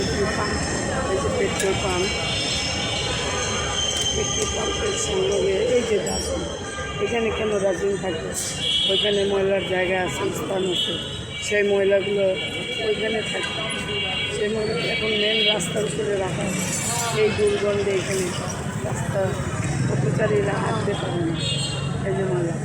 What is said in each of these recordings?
Petrol pump এই যে petrol pump petrol পাম্পের সঙ্গে এই যে ডাস্টবিন এখানে কেন ডাস্টবিন থাকবে? ওইখানে ময়লার জায়গা আছে স্থান আছে সেই ময়লাগুলো ওইখানে থাকে সেই ময়লা এখন মেন রাস্তার উপরে রাখা। এই দুর্গন্ধে এখানে রাস্তা পথচারীরা হাঁটতে পারে না এই যে ময়লা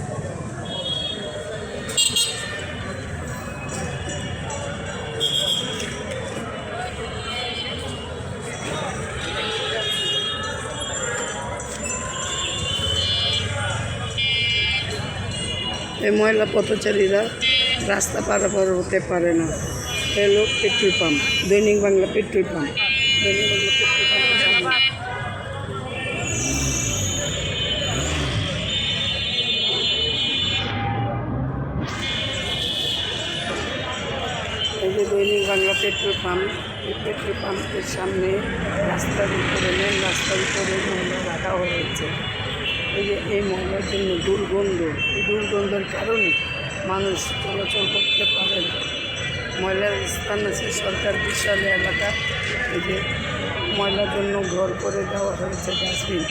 এই মহিলা পথচারীরা রাস্তা পারাপার হতে পারে না। এলো পেট্রোল পাম্প, দৈনিক বাংলা পেট্রোল পাম্প। দৈনিক বাংলা পেট্রোল সামনে এই যে দৈনিক বাংলা পেট্রোল পাম্প, এই পেট্রোল পাম্পের সামনে রাস্তার উপরে মেন রাস্তার উপরে মহিলা রাখা হয়েছে। এই যে এই ময়লার জন্য দুর্গন্ধ, এই দুর্গন্ধের কারণে মানুষ চলাচল করতে পারে না। ময়লার স্থান আছে সরকার বিশাল এলাকা। এই যে ময়লার জন্য ঘর করে দেওয়া হয়েছে ডাস্টবিন।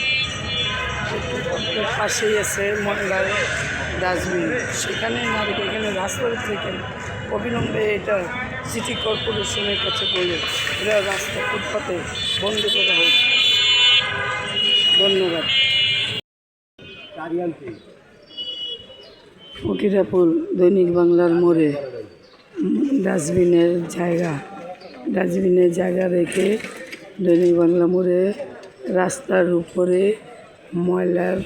পাশেই আছে ময়লার ডাস্টবিন। সেখানে নারী এখানে রাস্তার থেকে অবিলম্বে এটা সিটি কর্পোরেশনের কাছে বলে এরা রাস্তা ফুটপাতে বন্ধ করা হয়েছে। ধন্যবাদ। ফকিরাপুর দৈনিক বাংলার মোড়ে ডাস্টবিনের জায়গা ডাস্টবিনের জায়গা রেখে দৈনিক বাংলা মোড়ে রাস্তার উপরে ময়লার,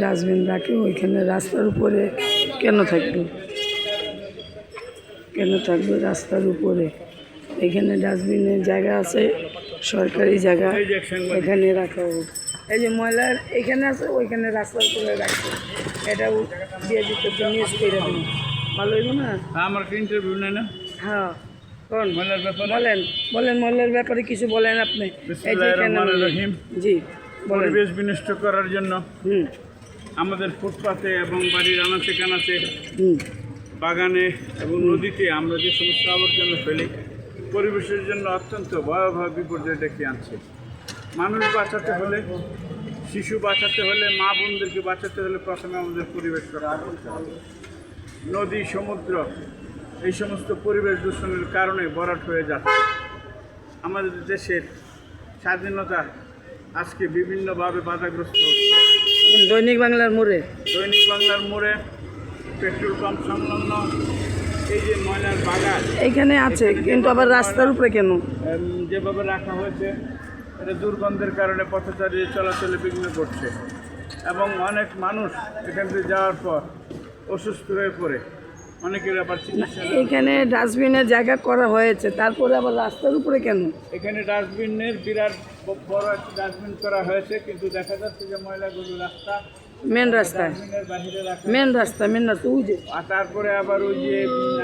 ডাস্টবিন রাখে, ওইখানে রাস্তার উপরে কেন থাকবে? কেন থাকবে রাস্তার উপরে? এখানে ডাস্টবিনের জায়গা আছে সরকারি জায়গা এখানে রাখা হোক। এই যে ময়লার এখানে আছে ওইখানে রাস্তার উপরে রাখবে এটাও দিয়ে দিতে নিউজ করে ভালো হইব না? আমার ইন্টারভিউ নেয় না হ্যাঁ। ব্যাপারে। বলেন বলেন ময়লার ব্যাপারে কিছু বলেন আপনি। জি পরিবেশ বিনষ্ট করার জন্য হুম। আমাদের ফুটপাতে এবং বাড়ির আনাচে কানাচে হুম। বাগানে এবং নদীতে আমরা যে সমস্ত আবর্জনা ফেলি পরিবেশের জন্য অত্যন্ত ভয়াবহ বিপর্যয় ডেকে আনছে। মানুষ বাঁচাতে হলে শিশু বাঁচাতে হলে মা বোনদেরকে বাঁচাতে হলে প্রথমে আমাদের পরিবেশ রক্ষা করতে হবে। নদী সমুদ্র এই সমস্ত পরিবেশ দূষণের কারণে ভরাট হয়ে যাচ্ছে। আমাদের দেশের স্বাধীনতা আজকে বিভিন্নভাবে বাধাগ্রস্ত হচ্ছে। দৈনিক বাংলার মোড়ে। দৈনিক বাংলার মোড়ে পেট্রোল পাম্প সংলগ্ন এই যে ময়লার বাগান এইখানে আছে কিন্তু আবার রাস্তার উপরে কেন? যেভাবে রাখা হয়েছে এটা দুর্গন্ধের কারণে পথচারী চলাচলে বিঘ্ন করছে। এবং অনেক মানুষ এখান থেকে যাওয়ার পর অসুস্থ হয়ে পড়ে। অনেকের আবার চিকিৎসা। এখানে ডাস্টবিনের জায়গা করা হয়েছে তারপরে আবার রাস্তার উপরে কেন? এখানে ডাস্টবিনের বিরাট বড় একটা ডাস্টবিন করা হয়েছে কিন্তু দেখা যাচ্ছে যে ময়লাগুলো রাস্তা মেন রাস্তায় মেন রাস্তা মেন রাস্তা ওই যে। আর তারপরে আবার ওই যে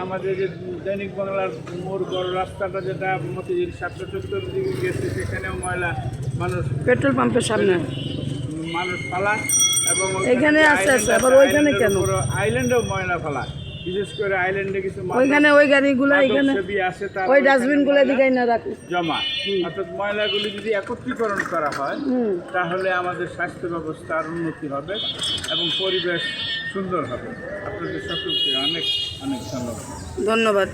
আমাদের যে দৈনিক বাংলার মোড় বড় রাস্তাটা যেটা মতিঝিল সাতশো চত্বর দিকে গেছে সেখানেও ময়লা মানুষ পেট্রোল পাম্পের সামনে। মানুষ ফালা এবং এখানে আছে, আছে, আবার ওইখানে কেন? আইল্যান্ডেও ময়লা ফালায় বিশেষ করে আইল্যান্ডে কিছু ওইখানে ওই গাড়িগুলো এখানে আছে তারা ওই ডাস্টবিনগুলো দিকেই না রাখুন জমা। অর্থাৎ ময়লাগুলি যদি একত্রীকরণ করা হয় তাহলে আমাদের স্বাস্থ্য ব্যবস্থার উন্নতি হবে এবং পরিবেশ সুন্দর হবে। আপনাদের সকলকে অনেক অনেক ধন্যবাদ। ধন্যবাদ।